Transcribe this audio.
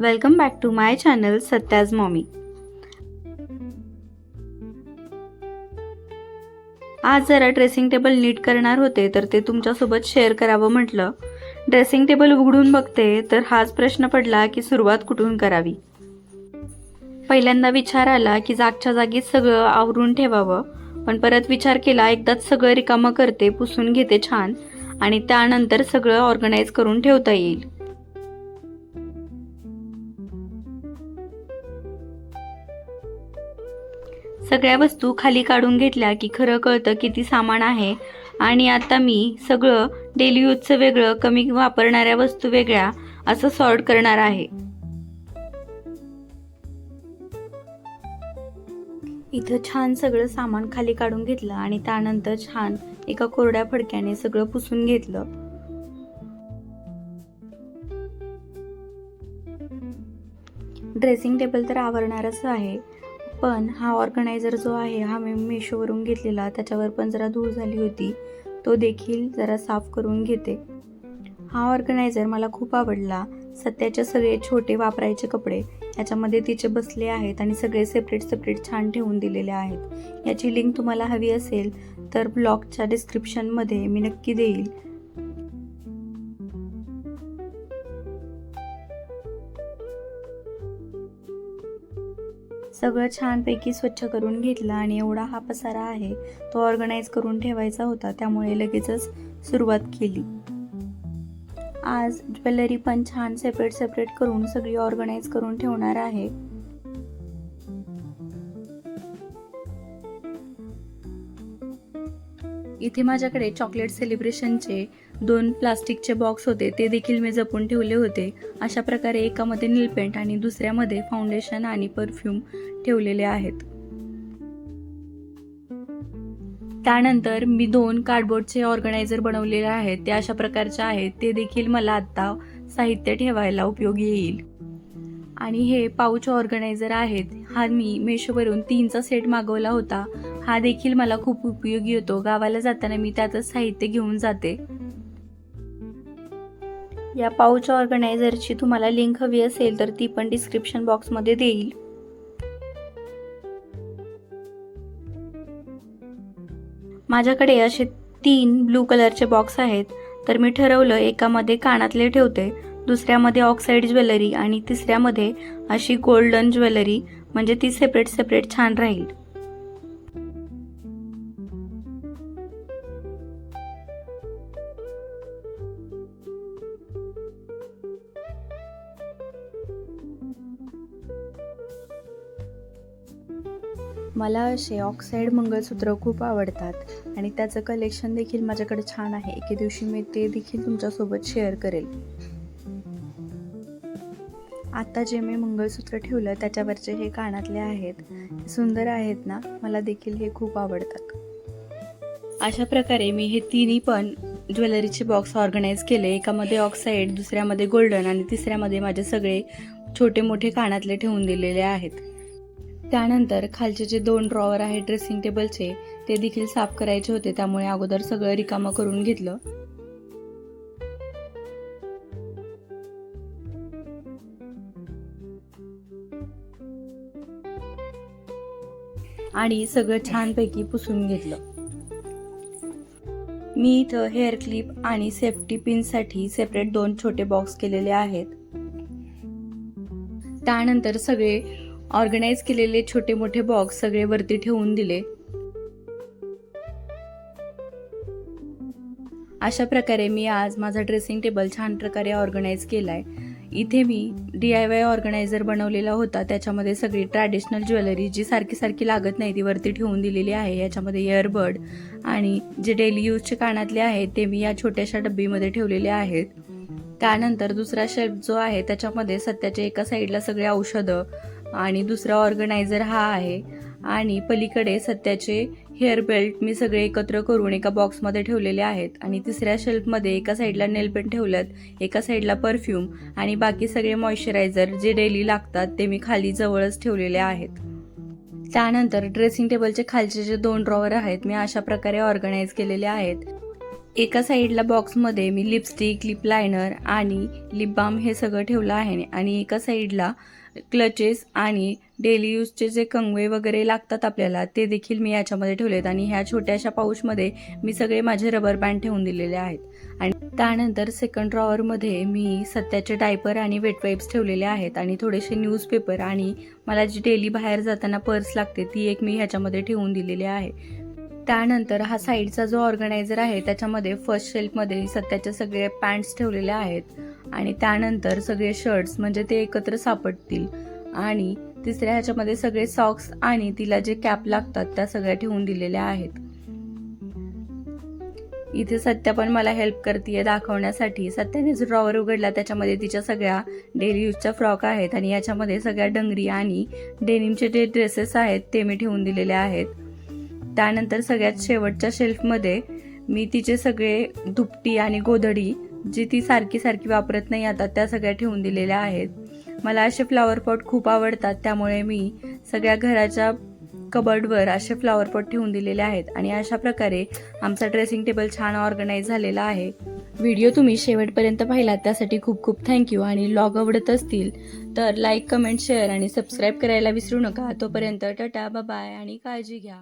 Welcome back to my channel Satya's mommy. आज जरा dressing table नीट करणार होते तर ते तुमच्यासोबत शेअर करावं म्हटलं. ड्रेसिंग टेबल उघडून बघते तर हाच प्रश्न पडला की सुरुवात कुठून करावी? पहिल्यांदा विचार आला की जागच्या जागीच सगळं आवरून ठेवावं पण परत विचार केला एकदाच सगळं रिकामं करते पुसून घेते छान आणि त्यानंतर सगळं ऑर्गनाईज करून ठेवता येईल. सगळ्या वस्तू खाली काढून घेतल्या की खरं कळतं किती सामान आहे. आणि आता मी सगळं डेली यूजचं वेगळं कमी वापरणाऱ्या वस्तू वेगळ्या असं सॉर्ट करणार आहे. इथं छान सगळं सामान खाली काढून घेतलं आणि त्यानंतर छान एका कोरड्या फडक्याने सगळं पुसून घेतलं. ड्रेसिंग टेबल तर आवरणारच आहे. पण हा ऑर्गनायझर जो आहे हा मी मेशोवरून घेतलेला. त्याच्यावर पण जरा धूळ झाली होती. तो देखील जरा साफ करून घेते. हा ऑर्गनायझर मला खूप आवडला. सध्याचे सगळे छोटे वापरायचे कपडे याच्यामध्ये तिचे बसले आहेत आणि सगळे सेपरेट सेपरेट छान ठेवून दिलेले आहेत. याची लिंक तुम्हाला हवी असेल तर ब्लॉगच्या डिस्क्रिप्शनमध्ये मी नक्की देईल. सगळं छानपैकी स्वच्छ करून घेतलं आणि एवढा हा पसारा आहे तो ऑर्गनाईज करून ठेवायचा होता त्यामुळे लगेचच सुरुवात केली. आज ज्वेलरी पण छान सेपरेट सेपरेट करून सगळी ऑर्गनाईज करून ठेवणार आहे. इथे माझ्याकडे चॉकलेट सेलिब्रेशनचे दोन प्लास्टिकचे बॉक्स होते ते देखील मी जपून ठेवले होते. अशा प्रकारे एकामध्ये नीलपेंट आणि दुसऱ्यामध्ये फाउंडेशन आणि परफ्यूम ठेवलेले आहेत. त्यानंतर मी दोन कार्डबोर्डचे ऑर्गनायझर बनवलेले आहेत ते अशा प्रकारचे आहेत ते देखील मला आत्ता साहित्य ठेवायला उपयोगी येईल. आणि हे पाऊच ऑर्गनायझर आहेत हा मी मेशोवरून तीनचा सेट मागवला होता. हा देखील मला खूप उपयोगी होतो गावाला जाताना मी त्यातच साहित्य घेऊन जाते. या पाऊच ऑर्गनायझरची तुम्हाला लिंक हवी असेल तर ती पण डिस्क्रिप्शन बॉक्समध्ये देईल. माझ्याकडे असे तीन ब्लू कलरचे बॉक्स आहेत. तर मी ठरवलं एकामध्ये कानातले ठेवते दुसऱ्यामध्ये ऑक्साईड ज्वेलरी आणि तिसऱ्यामध्ये अशी गोल्डन ज्वेलरी म्हणजे ती सेपरेट सेपरेट छान राहील. मला असे ऑक्साईड मंगळसूत्र खूप आवडतात आणि त्याचं कलेक्शन देखील माझ्याकडे छान आहे. एके दिवशी मी ते देखील तुमच्यासोबत शेअर करेल. आता जे मी मंगळसूत्र ठेवलं त्याच्यावरचे हे कानातले आहेत सुंदर आहेत ना मला देखील हे खूप आवडतात. अशा प्रकारे मी हे तिन्ही पण ज्वेलरीचे बॉक्स ऑर्गनाईज केले. एकामध्ये ऑक्साईड दुसऱ्यामध्ये गोल्डन आणि तिसऱ्यामध्ये माझे सगळे छोटे मोठे कानातले ठेवून दिलेले आहेत. त्यानंतर खालचे जे दोन ड्रॉवर आहेत ड्रेसिंग टेबलचे ते देखील साफ करायचे होते. त्यामुळे अगोदर सगळं रिकामं करून घेतलं. आणि सगळं छानपैकी पुसून घेतलं. मी इथं हेअर क्लिप आणि सेफ्टी पिनसाठी सेपरेट दोन छोटे बॉक्स केलेले आहेत. त्यानंतर सगळे ऑर्गनाईज केलेले छोटे मोठे बॉक्स सगळे वरती ठेवून दिले. अशा प्रकारे मी आज माझा ड्रेसिंग टेबल छान प्रकारे ऑर्गनाईज केलाय. इथे मी डी आय वाय ऑर्गनायझर बनवलेला होता. त्याच्यामध्ये सगळी ट्रॅडिशनल ज्वेलरी जी सारखी सारखी लागत नाही ती वरती ठेवून दिलेली आहे. याच्यामध्ये इयरबड आणि जे डेली यूजचे कानातले आहेत ते मी या छोट्याशा डब्बीमध्ये ठेवलेले आहेत. त्यानंतर दुसरा शेल्फ जो आहे त्याच्यामध्ये सध्याच्या एका साईडला सगळे औषधं आणि दुसरा ऑर्गनायझर हा आहे. आणि पलीकडे सध्याचे हेअर बेल्ट मी सगळे एकत्र करून एका बॉक्समध्ये ठेवलेले आहेत. आणि तिसऱ्या शेल्फमध्ये एका साईडला नेलपेन ठेवल्यात एका साईडला परफ्यूम आणि बाकी सगळे मॉइश्चरायझर जे डेली लागतात ते मी खाली जवळच ठेवलेले आहेत. त्यानंतर ड्रेसिंग टेबलचे खालचे जे दोन ड्रॉवर आहेत मी अशा प्रकारे ऑर्गनाईज केलेले आहेत. एका साईडला बॉक्समध्ये मी लिपस्टिक लिप लायनर आणि लिप बाम हे सगळं ठेवलं आहे आणि एका साईडला क्लचेस आणि डेली यूजचे जे कंगवे वगैरे लागतात आपल्याला ते देखील मी याच्यामध्ये ठेवलेत आणि ह्या छोट्याशा पाऊचमध्ये मी सगळे माझे रबर बँड ठेवून दिलेले आहेत. आणि त्यानंतर सेकंड ड्रॉवरमध्ये मी सत्याचे डायपर आणि वेटवाईप्स ठेवलेले आहेत आणि थोडेसे न्यूजपेपर आणि मला जी डेली बाहेर जाताना पर्स लागते ती एक मी ह्याच्यामध्ये ठेवून दिलेली आहे. त्यानंतर हा साईडचा जो ऑर्गनायझर आहे त्याच्यामध्ये फर्स्ट शेल्फमध्ये सत्याचे सगळे पॅन्ट्स ठेवलेले आहेत आणि त्यानंतर सगळे शर्ट्स म्हणजे ते एकत्र सापडतील. आणि तिसऱ्या ह्याच्यामध्ये सगळे सॉक्स आणि तिला जे कॅप लागतात त्या सगळ्या ठेवून दिलेल्या आहेत. इथे सत्या पण मला हेल्प करते दाखवण्यासाठी. सत्याने जो ड्रॉवर उघडला त्याच्यामध्ये तिच्या सगळ्या डेली यूजच्या फ्रॉक आहेत आणि याच्यामध्ये सगळ्या डंगरी आणि डेनिमचे जे ड्रेसेस आहेत ते मी ठेवून दिलेले आहेत. त्यानंतर सगळ्यात शेवटच्या शेल्फमध्ये मी तिचे सगळे दुपटी आणि गोधडी जी ती सारखी सारखी वापरत नाही आता त्या सगळ्या ठेवून दिलेल्या आहेत. मला असे फ्लावर पॉट खूप आवडतात त्यामुळे मी सगळ्या घराच्या कबर्डवर असे फ्लावर पॉट ठेवून दिलेले आहेत आणि अशा प्रकारे आमचा ड्रेसिंग टेबल छान ऑर्गनाईज झालेला आहे. व्हिडिओ तुम्ही शेवटपर्यंत पाहिलात त्यासाठी खूप खूप थँक्यू आणि लॉग आवडत असतील तर लाईक कमेंट शेअर आणि सबस्क्राईब करायला विसरू नका. तोपर्यंत टाटा बाय आणि काळजी घ्या.